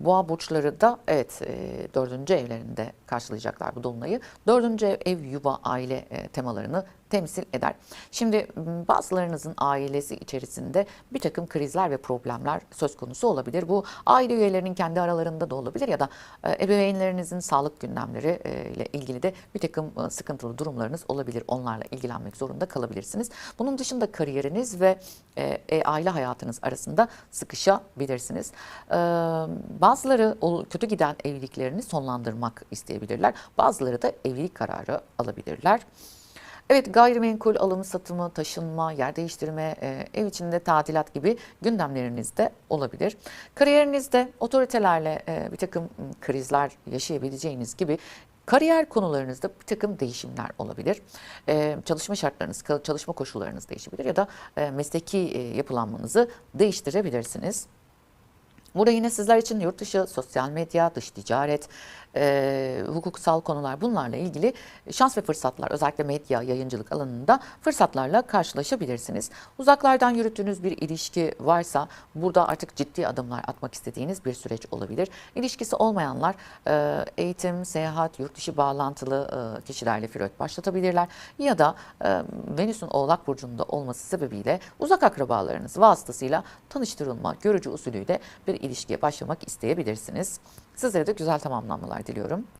Boğa burçları da evet e, dördüncü evlerinde karşılayacaklar bu dolunayı. Dördüncü ev, ev yuva, aile e, temalarını temsil eder. Şimdi m, bazılarınızın ailesi içerisinde bir takım krizler ve problemler söz konusu olabilir. Bu aile üyelerinin kendi aralarında da olabilir ya da e, ebeveynlerinizin sağlık gündemleri e, ile ilgili de bir takım sıkıntılı durumlarınız olabilir. Onlarla ilgilenmek zorunda kalabilirsiniz. Bunun dışında kariyeriniz ve e, aile hayatınız arasında sıkışabilirsiniz. E, bazıları kötü giden evliliklerini sonlandırmak isteyebilirler. Bazıları da evlilik kararı alabilirler. Evet gayrimenkul alımı, satımı, taşınma, yer değiştirme, e, ev içinde tadilat gibi gündemlerinizde olabilir. Kariyerinizde otoritelerle e, bir takım m, krizler yaşayabileceğiniz gibi kariyer konularınızda bir takım değişimler olabilir. E, çalışma şartlarınız, çalışma koşullarınız değişebilir ya da mesleki yapılanmanızı değiştirebilirsiniz. Burada yine sizler için yurt dışı, sosyal medya, dış ticaret, e, hukuksal konular bunlarla ilgili şans ve fırsatlar özellikle medya, yayıncılık alanında fırsatlarla karşılaşabilirsiniz. Uzaklardan yürüttüğünüz bir ilişki varsa burada artık ciddi adımlar atmak istediğiniz bir süreç olabilir. İlişkisi olmayanlar e, eğitim, seyahat, yurt dışı bağlantılı e, kişilerle flört başlatabilirler ya da e, Venüs'ün Oğlak Burcu'nda olması sebebiyle uzak akrabalarınız vasıtasıyla tanıştırılma, görücü usulüyle bir ilişkiye başlamak isteyebilirsiniz. Sizlere de güzel tamamlanmalar diliyorum.